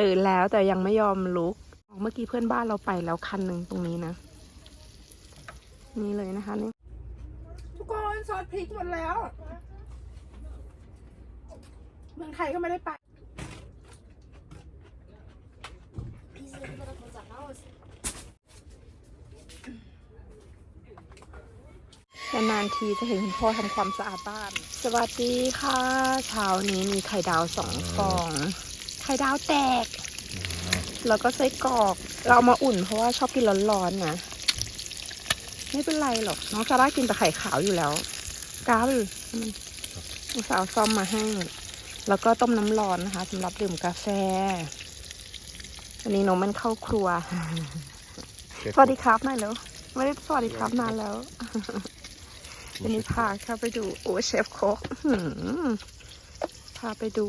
ตื่นแล้วแต่ยังไม่ยอมลุก เมื่อกี้เพื่อนบ้านเราไปแล้วคันหนึ่งตรงนี้นะ นี่เลยนะคะนี่ทุกคนซอสพริกหมดแล้ว เมืองไทยก็ไม่ได้ไป Wieso immer doch unser Haus? นานๆทีจะเห็นคุณพ่อทำความสะอาดบ้าน สวัสดีค่ะ เช้านี้มีไข่ดาวสองฟองไข่ดาวแตก แล้วก็ไส้กรอก เราเอามาอุ่นเพราะว่าชอบกินร้อนๆนะไม่เป็นไรหรอก น้องซาร่ากินแต่ไข่ขาวอยู่แล้วกาลอืมอุตส่าห์เอาซ่อมมาให้ แล้วก็ต้มน้ำร้อนนะคะสำหรับดื่มกาแฟวันนี้น้องมันเข้าครัว สวัสดีครับหน่อยแล้วไม่ได้สวัสดีครับนานแล้ววันนี้พาเข้าไปดู โอ้เชฟโคกอื้อหือพาไปดู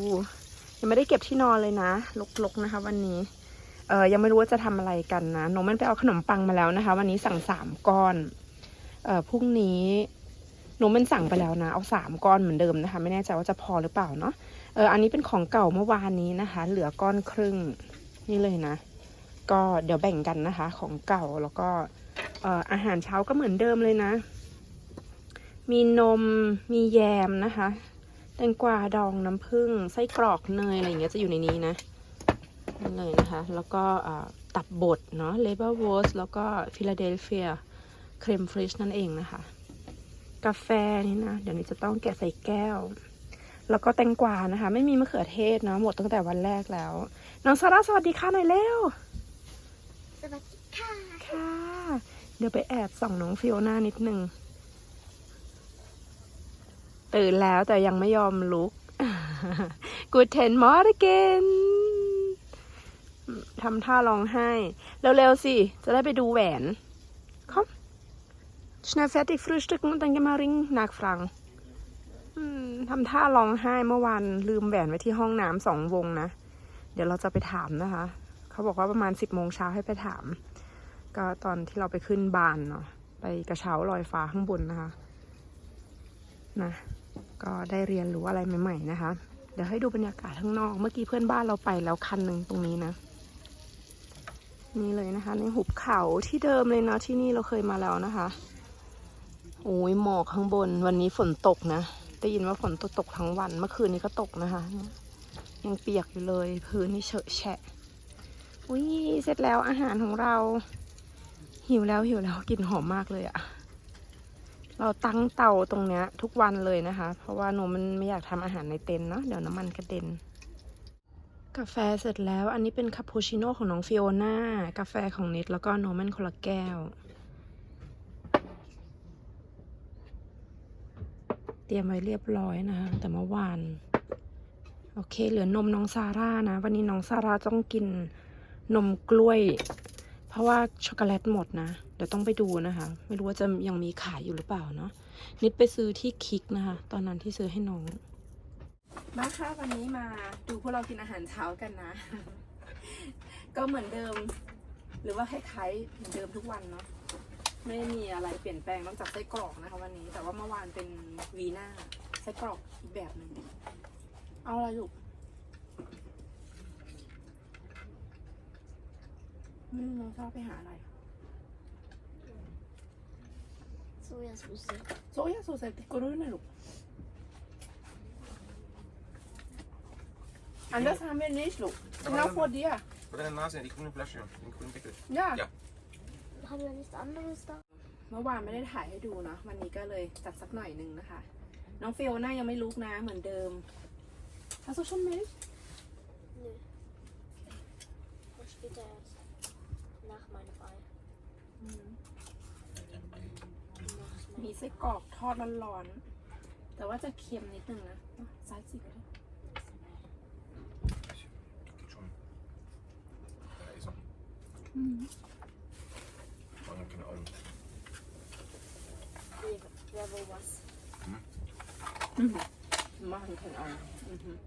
ยังไม่ได้เก็บที่นอนเลยนะลกๆนะคะ วันนี้เออยังไม่รู้ว่าจะทำอะไรกันนะน้องมันไปเอาขนมปังมาแล้วนะคะ วันนี้สั่งสามก้อนเออพรุ่งนี้หนูมันสั่งไปแล้วนะ เอาสามก้อนเหมือนเดิมนะคะ ไม่แน่ใจว่าจะพอหรือเปล่าเนาะเอออันนี้เป็นของเก่าเมื่อวานนี้นะคะ เหลือก้อนครึ่งนี่เลยนะ ก็เดี๋ยวแบ่งกันนะคะ ของเก่าแล้วก็เอออาหารเช้าก็เหมือนเดิมเลยนะ มีนมมีแยมนะคะ ตงกวาดองน้ำผึ้งไส้กรอกเนยอะไรอย่างเงี้ยจะอยู่ในนี้นะนี่เลยนะคะ แล้วก็อ่าตับบดเนาะเลเบอร์วอสแล้วก็ฟิลาเดลเฟียเครมฟริชนั่นเองนะคะ กาแฟนี่นะ เดี๋ยวนี้จะต้องแกะใส่แก้ว แล้วก็แตงกวานะคะ ไม่มีมะเขือเทศเนาะหมดตั้งแต่วันแรกแล้ว น้องซาร่าสวัสดีค่ะหน่อยเร็ว สวัสดีค่ะ ค่ะ เดี๋ยวไปแอบส่องน้องฟิโอน่านิดนึง ตื่นแล้วแต่ยังไม่ยอมลุก Guten Morgen ทำท่าร้องไห้ เร็วๆสิ จะได้ไปดูแหวน Komm schnell fertig frühstücken und dann gehen wir Ring nachfragen อืมทำท่าร้องไห้เมื่อวานลืมแหวนไว้ที่ห้องน้ำสองวงนะ เดี๋ยวเราจะไปถามนะคะ เขาบอกว่าประมาณสิบโมงเช้าให้ไปถาม ก็ตอนที่เราไปขึ้นบานเนาะไปกระเช้าลอยฟ้าข้างบนนะคะ นะ ก็ได้เรียนรู้อะไรใหม่ๆนะคะ เดี๋ยวให้ดูบรรยากาศข้างนอก เมื่อกี้เพื่อนบ้านเราไปแล้วคันหนึ่งตรงนี้นะ นี่เลยนะคะ ในหุบเขาที่เดิมเลยเนาะที่นี่เราเคยมาแล้วนะคะ โอ้ยหมอกข้างบน วันนี้ฝนตกนะได้ยินว่าฝนตกตกทั้งวัน เมื่อคืนนี้ก็ตกนะคะยยังเปียกอยู่เลยพื้นนี่เฉอะแฉะอุ้ยเสร็จแล้วอาหารของเรา หิวแล้วหิวแล้วกลิ่นหอมมากเลยอะ เราตั้งเตาตรงเนี้ย ทุกวันเลยนะคะ เพราะว่าหนูมันไม่อยากทำอาหารในเต็นท์เนาะเดี๋ยวน้ำมันกระเด็น กาแฟเสร็จแล้ว อันนี้เป็นคาปูชิโน่ของน้องฟิโอน่ากาแฟของน็ตแล้วก็โนมันคนละแก้ว เตรียมไว้เรียบร้อยนะคะ แต่เมื่อวานโอเค เหลือนมน้องซาร่านะ วันนี้น้องซาร่าต้องกินนมกล้วย เพราะว่าช็อกโกแลตหมดนะ ดี๋ยวต้องไปดูนะคะ ไม่รู้ว่าจะยังมีขายอยู่หรือเปล่าเนาะนิดไปซื้อที่คิกนะคะ ตอนนั้นที่ซื้อให้น้องมาค่ะวันนี้มาดูพวกเรากินอาหารเช้ากันนะ ก็เหมือนเดิม หรือว่าคล้ายๆเหมือนเดิมทุกวันเนาะไม่มีอะไรเปลี่ยนแปลงนอกจากไส้กรอกนะคะ วันนี้ แต่ว่าเมื่อวานเป็นวีน่าไส้กรอกอีกแบบหนึ่งเอาอะไรลูกไม่รู้น้องชอบไปหาอะไร Sojasauce. โซยาสูใส่ติกรุนะลูก Anders haben wir nicht, Look. Genau vor dir. Vor deiner Nase, die grüne Flasche, den grünen Deckel. Ja. Ja. Haben wir nichts anderes da? เมื่อวานไม่ได้ถ่ายให้ดูเนาะวันนี้ก็เลยจัดสักหน่อยหนึ่งนะคะ น้องฟิโอน่ายังไม่ลุกนะเหมือนเดิม Hast du schon Milch? Nö. Und später erst. Nach meinem Ei. Nach มี meinem ไส้กรอกทอดร้อนๆ แต่ว่าจะเค็มนิดนึงนะอะซ้ายสิก็ได้ Geht schon. Da ist er. อืม Machen keine Augen. Wer, wer wo was? มาหันแทนเอาอือหือ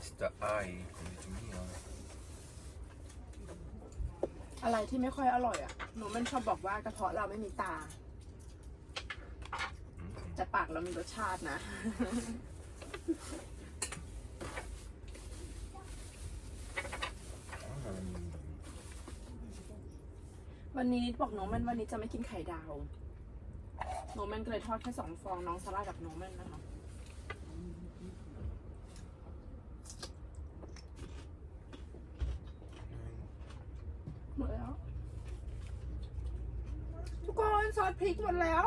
Ist der Ei, kommt zu mir. อะไรที่ไม่ค่อยอร่อยอะ หนูมันชอบบอกว่ากระเพาะเราไม่มีตาจะปากเรามีรสชาตินะ วันนี้นิดบอกน้องแมันวันนี้จะไม่กินไข่ดาว น้องแมันก็เลยทอดแค่สองฟองน้องซาร่ากับน้องแมันนะคะ หมดแล้ว ทุกคนซอส พริกหมดแล้ว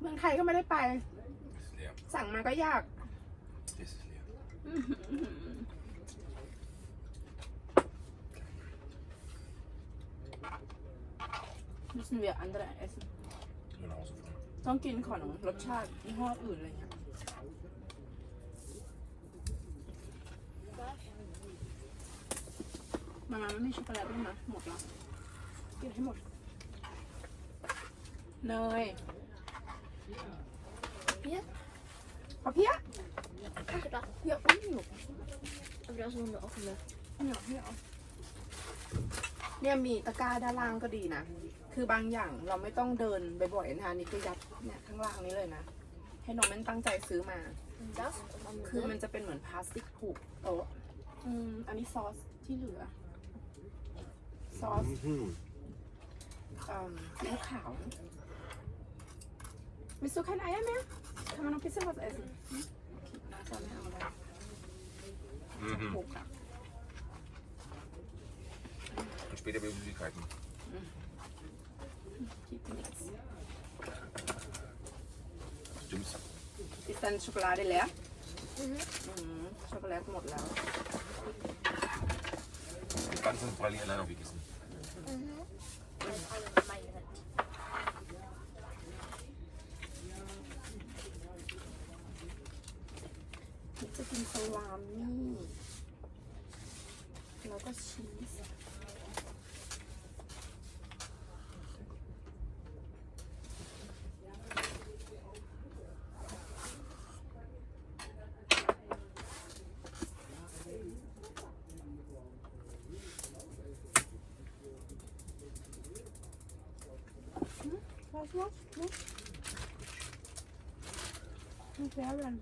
เมืองไทยก็ไม่ได้ไป Das ist leer. สั่งมาก็ยาก Das ist leer. müssen wir andere essen Genauso von. ต้องกินของรสชาติยี่ห้ออื่นอะไรเงี้ย มามาไม่มีช็อกโกแลตด้วยนะหมดแล้วกินให้หมด เนย Hier? ขอเพี้ย Ach, da. เพี้ยอุ้ยหนู Aber da ist noch eine offene. เหนียวเหนียวเนี่ยมีตะกร้าด้านล่างก็ดีนะ คือบางอย่างเราไม่ต้องเดินบ่อยๆนะคะนี่ก็ยัดเนี่ยข้างล่างนี้เลยนะ ให้น้องแม่นตั้งใจซื้อมา Und das? Und dann คือ mit มันจะเป็นเหมือนพลาสติกผูกโต๊ะอืม อันนี้ซอสที่เหลือ ซอส Mhm. เอ่อซีอิ๊วขาว Willst du kein Eier mehr? Kann man noch ein bisschen was essen? Hm? Mhm. Und später wieder Süßigkeiten. Gibt nichts. Stimmt's? Ist deine Schokolade leer? Mhm. mhm. Schokolade leer. Die kann von Pralinen allein noch gegessen. Noch? Nicht? Nicht werden.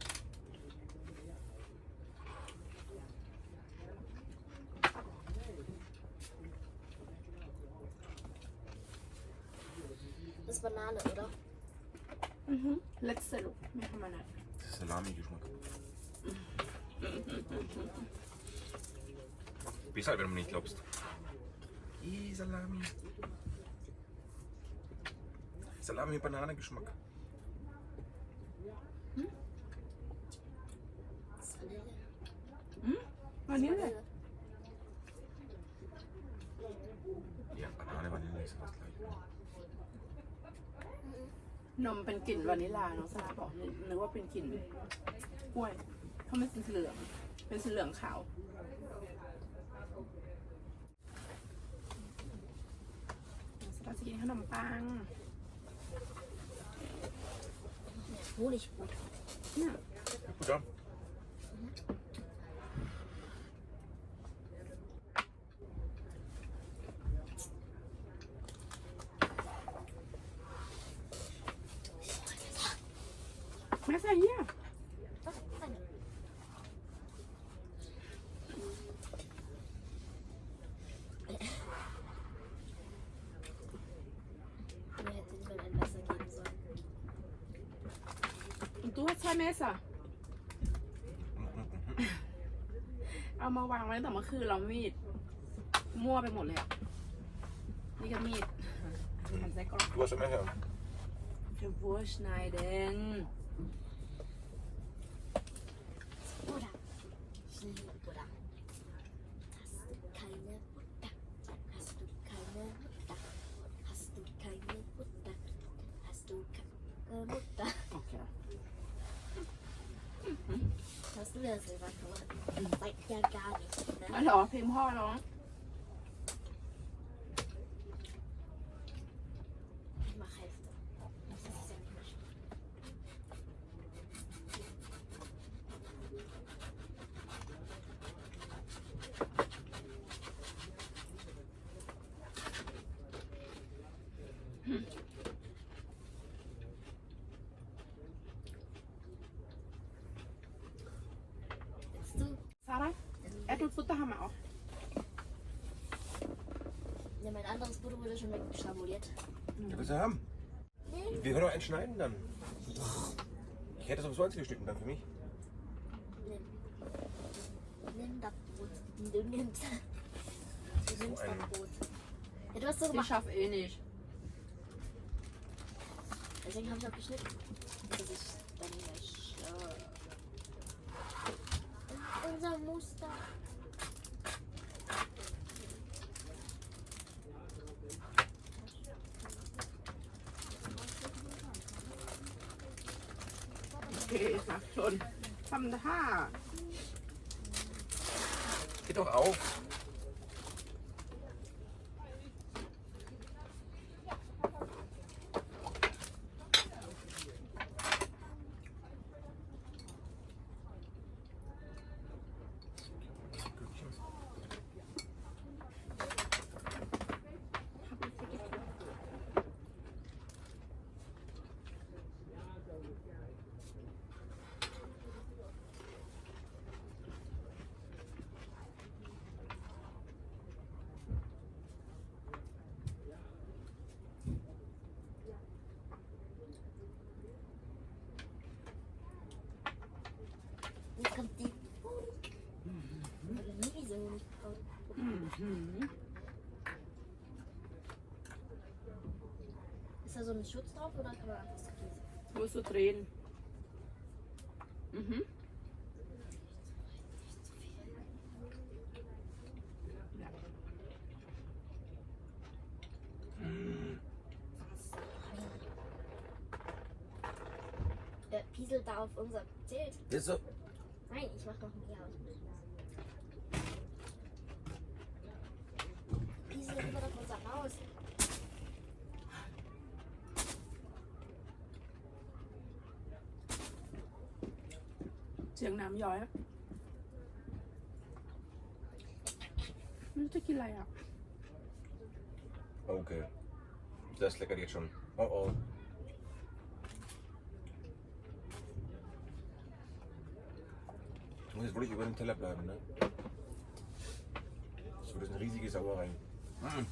Das ist Banane, oder? Mhm. Letzte Look. Mehr kann man nicht. Das ist Salami-Geschmack. Besser, wenn du mir nicht glaubst. Die Salami. Salami Bananengeschmack. Das ist Vanille. Vanille. Ja, Banane, Vanille ist das gleiche. นมเป็นกลิ่นวานิลลาน้องสลาบอกนึกนึกว่าเป็นกลิ่นกล้วยเพราะมันเป็นสีเหลือง เป็นสีเหลืองขาวน้องสลาจะกินขนมปัง Honigbrot. เนี่ย Butter. Und du hast zwei Messer เอามาวางไว้ตั้งแต่เมื่อคืนเรามีด มั่วไปหมดเลยอะนี่ก็มีดหั่นไส้กรอก Du hast ja Messer. für Wurst schneiden Bruder. Schnell, Bruder. Hast du keine Mutter? Hast du keine Mutter? Hast du keine Mutter? Hast du keine เสื้อสีฟ้าเขาว่าใส่ยางกาวอย่างนี้นะ อ๋หรอเพลงพ่อร้อง und Futter haben wir auch. Ja, mein anderes Foto wurde schon wegschnabuliert. Ja, was wir haben. Wir können doch einen schneiden dann. Ich hätte es umsonst geschnitten dann für mich. Nimm. Nimm das Brot. Du nimmst. Du nimmst ein- das Brot. Ja, du hast so Ich gemacht. schaff eh nicht. Deswegen habe ich auch geschnitten. Das ist dann nicht. Äh, unser Muster. Okay, ich mach schon. Haben da. Geht doch auf. Jetzt kommt die. Ich habe nie diese Honig gekauft. Mhm. Ist da so ein Schutz drauf oder kann man einfach so gießen? Musst du drehen. Mhm. Ja. Äh, Piesel da auf unser Zelt. Jetzt so. Nein, ich mach noch mehr aus. Piesel immer auf unser Haus. Xiềngน้ำย้อยไม่รู้จะกินอะไรอ่ะ Okay. Das leckert jetzt schon. Oh oh. Ich muss jetzt wirklich über dem Teller bleiben, ne? So, das ist eine riesige Sauerei. Mm.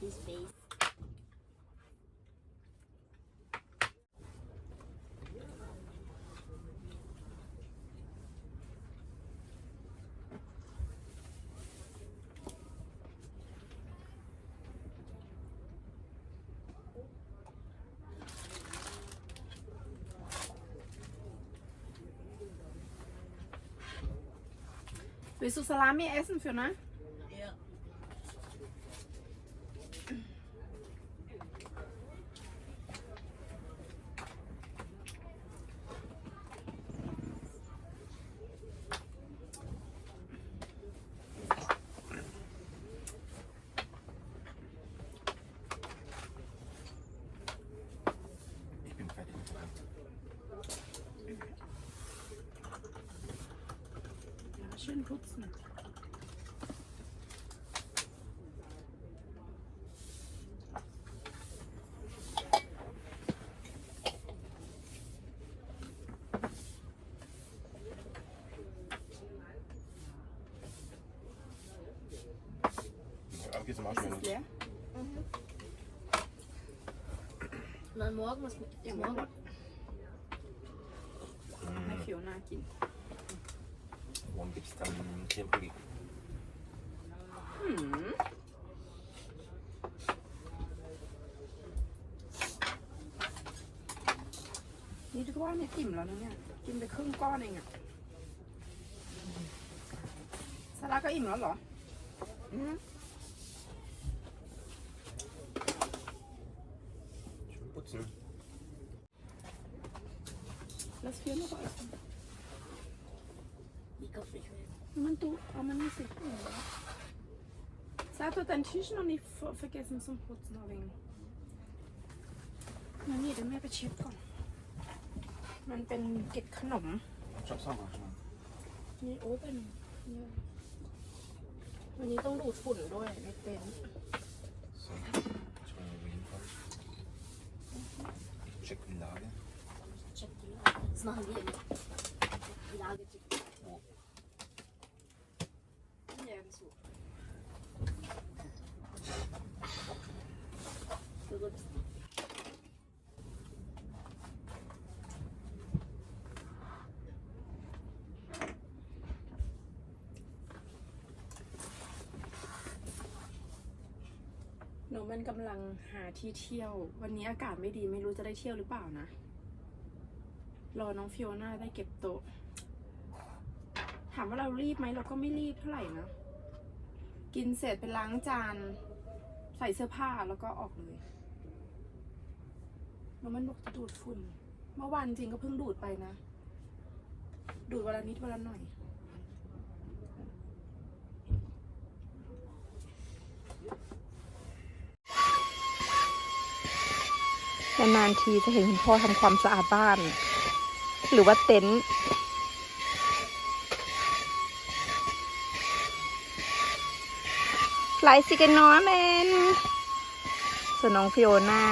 His face. Willst du Salami essen für, ne? Schön putzen. Ab geht's zum Ist es Arsch. leer? Und dann morgen, was mit Ja, morgen? morgen. ให้ 123 템플이 음. นี่ทุกว่าไม่ติ่มแล้วนะเนี่ย กินไปครึ่งก้อนเองอะสาระก็อิ่มแล้วเหรออืม Schön putzen. Lass hier noch essen. Die kommt nicht mehr. Man, du, aber man muss sich Sag doch deinen Tisch noch nicht ver vergessen zum Putzen, Arvin. Na nee, ดี๋ยวแม่ไปเช็ดก่อนมันเป็นเกล็ดขนม Ich hab's auch schon. นี่โอ้เป็นเนี่ยวันนี้ต้องดูดฝุ่นด้วยในเต็นท์ So, ich mal wo wir hinkommen. Ich check die Lage. Check die Lage. Das machen wir immer. Die Lage checken. 빙 수. 그거หนูมันกำลังหาที่เที่ยว วันนี้อากาศไม่ดีไม่รู้จะได้เที่ยวหรือเปล่านะ รอน้องฟิโอน่าได้เก็บโต๊ะ ถามว่าเรารีบไหมเราก็ไม่รีบเท่าไหร่นะ กินเสร็จไปล้างจาน ใส่เสื้อผ้าแล้วก็ออกเลยน้องมันบอกจะดูดฝุ่น เมื่อวานจริงก็เพิ่งดูดไปนะ ดูดวันละนิดวันละหน่อย นานๆทีจะเห็นคุณพ่อทำความสะอาดบ้าน หรือว่าเต็นท์ ไลฟ์สิกันน้อยแมนส่วนน้องฟิโอน่า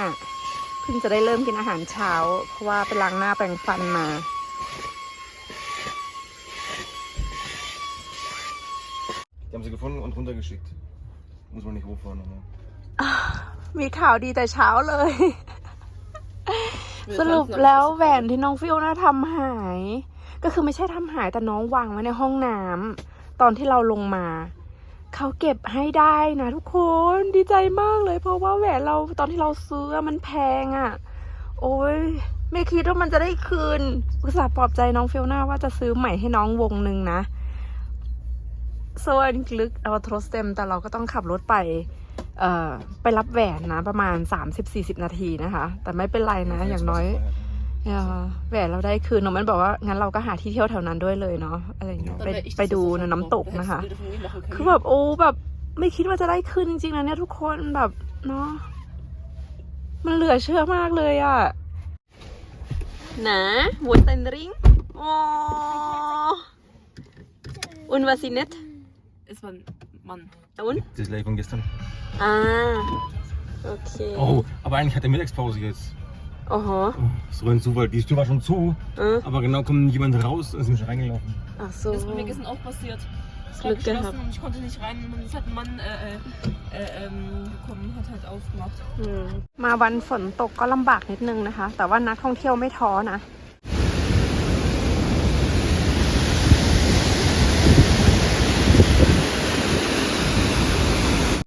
เพิ่งจะได้เริ่มกินอาหารเช้า เพราะว่าไปล้างหน้าแปรงฟันมา Die haben sie gefunden und runtergeschickt. Muss man nicht hochfahren nochmal. มีข่าวดีแต่เช้าเลย สรุปแล้วแหวนที่น้องฟิโอน่าทำหาย ก็คือไม่ใช่ทำหายแต่น้องวางไว้ในห้องน้ำตอนที่เราลงมา เขาเก็บให้ได้นะทุกคนดีใจมากเลยเพราะว่าแหวนเราตอนที่เราซื้อมันแพงอะ่ะ โอ้ยไม่คิดว่ามันจะได้คืนอุตส่าห์ปลอบใจน้องฟิโอน่าว่าจะซื้อใหม่ให้น้องวงหนึ่งนะโซนลึกเอาโทรสเต็มแต่เราก็ต้องขับรถไป เอ่อ ไปรับแหวนนะ ประมาณ 30-40 นาทีนะคะ แต่ไม่เป็นไรนะ อย่างน้อย เอ่อแหวนเราได้คืนน้องมันบอกว่างั้นเราก็หาที่เที่ยวแถวนั้นด้วยเลยเนาะอะไรอย่างเงี้ยไปไปดูน้ำตกนะคะ คือแบบโอ้แบบไม่คิดว่าจะได้คืนจริงๆนะเนี่ยทุกคนแบบเนาะมันเหลือเชื่อมากเลยอะนะวุ้นเตนริงโอ้อุนวาซิเนต Ist man Mann. อุน Das gleich von gestern. อ่าโอเค Oh, aber eigentlich hat er Mittagspause jetzt. โอ้โห Oh, so ein Zufall. Die Tür war schon zu, เออ aber genau kommt jemand raus und ist mir schon reingelaufen. อ่ะโซ Das ist mir gestern auch passiert. Es war Glück geschlossen gehabt. und ich konnte nicht rein. Und es hat ein Mann äh, äh, äh, ähm, gekommen, hat halt aufgemacht. อืมมาวันฝนตกก็ลำบากนิดนึงนะคะ แต่ว่านักท่องเที่ยวไม่ท้อนะ Mhm.